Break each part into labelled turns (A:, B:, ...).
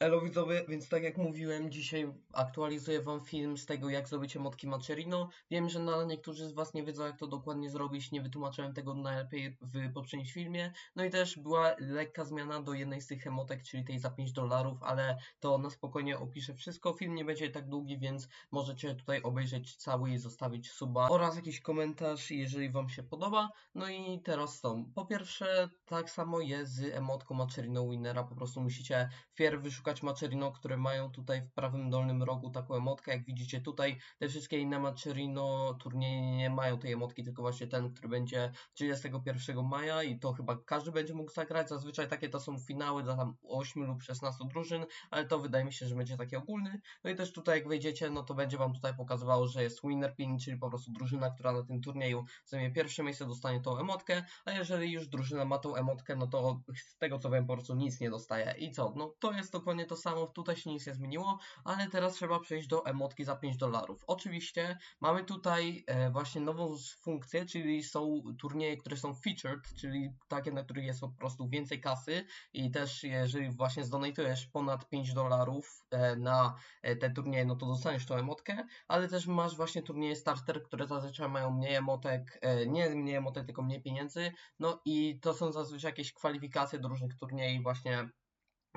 A: Elo widzowie, więc tak jak mówiłem, dzisiaj aktualizuję wam film z tego jak zrobić emotki Macerino. Wiem, że no, niektórzy z was nie wiedzą jak to dokładnie zrobić, nie wytłumaczyłem tego najlepiej w poprzednim filmie. No i też była lekka zmiana do jednej z tych emotek, czyli tej za 5 dolarów, ale to na spokojnie opiszę wszystko. Film nie będzie tak długi, więc możecie tutaj obejrzeć cały i zostawić suba oraz jakiś komentarz, jeżeli wam się podoba. No i teraz są. Po pierwsze, tak samo jest z emotką Macerino Winnera, po prostu musicie wpierw wyszukać Macerino, które mają tutaj w prawym dolnym rogu taką emotkę. Jak widzicie tutaj, te wszystkie inne Macerino turnieje nie mają tej emotki, tylko właśnie ten, który będzie 31 maja i to chyba każdy będzie mógł zagrać. Zazwyczaj takie to są finały dla tam 8 lub 16 drużyn, ale to wydaje mi się, że będzie taki ogólny. No i też tutaj jak wejdziecie, no to będzie wam tutaj pokazywało, że jest winner pin, czyli po prostu drużyna, która na tym turnieju zajmie pierwsze miejsce, dostanie tą emotkę, a jeżeli już drużyna ma tą emotkę, no to z tego co wiem, po prostu nic nie dostaje. I co? No to jest dokładnie to samo, tutaj się nic nie zmieniło, ale teraz trzeba przejść do emotki za 5 dolarów. Oczywiście mamy tutaj e, właśnie nową funkcję, czyli są turnieje, które są featured, czyli takie, na których jest po prostu więcej kasy i też jeżeli właśnie zdonatujesz ponad 5 dolarów e, na e, te turnieje, no to dostaniesz tą emotkę, ale też masz właśnie turnieje starter, które zazwyczaj mają mniej emotek, nie mniej emotek, tylko mniej pieniędzy, no i to są zazwyczaj jakieś kwalifikacje do różnych turniejów właśnie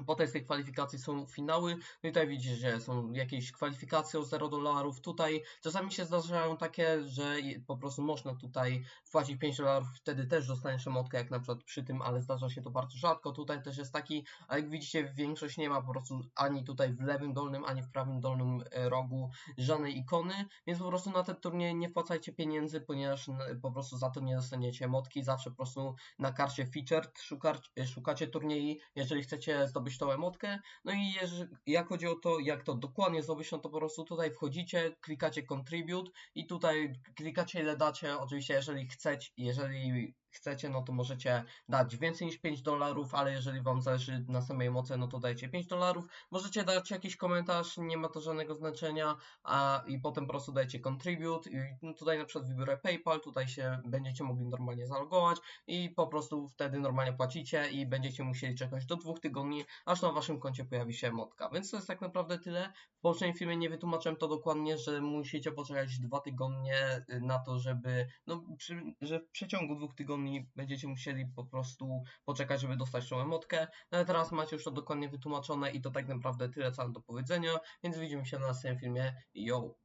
A: Potem z tej kwalifikacji są finały. No i tutaj widzicie, że są jakieś kwalifikacje o 0 dolarów. Tutaj czasami się zdarzają takie, że po prostu można tutaj wpłacić 5 dolarów, wtedy też dostaniesz emotkę, jak na przykład przy tym, ale zdarza się to bardzo rzadko. Tutaj też jest taki, a jak widzicie, większość nie ma po prostu ani tutaj w lewym dolnym, ani w prawym dolnym e, rogu żadnej ikony, więc po prostu na te turnieje nie wpłacajcie pieniędzy, ponieważ po prostu za to nie dostaniecie emotki. Zawsze po prostu na karcie featured szukacie, szukacie turniej, jeżeli chcecie zdobyć zdobyć tą emotkę. No i jak chodzi o to, jak to dokładnie zdobyć, no to po prostu tutaj wchodzicie, klikacie contribute i tutaj klikacie ile dacie, oczywiście jeżeli chcecie, jeżeli chcecie, no to możecie dać więcej niż 5 dolarów, ale jeżeli Wam zależy na samej mocy, no to dajcie 5 dolarów. Możecie dać jakiś komentarz, nie ma to żadnego znaczenia, a i potem po prostu dajcie contribute. I no tutaj na przykład wybiorę PayPal, tutaj się będziecie mogli normalnie zalogować i po prostu wtedy normalnie płacicie i będziecie musieli czekać do dwóch tygodni, aż na Waszym koncie pojawi się emotka. Więc to jest tak naprawdę tyle. W poprzednim filmie nie wytłumaczyłem to dokładnie, że musicie poczekać dwa tygodnie na to, żeby, no, przy, że w przeciągu dwóch tygodni będziecie musieli po prostu poczekać, żeby dostać tą emotkę. No ale teraz macie już to dokładnie wytłumaczone i to tak naprawdę tyle co mam do powiedzenia, więc widzimy się na następnym filmie. Yo!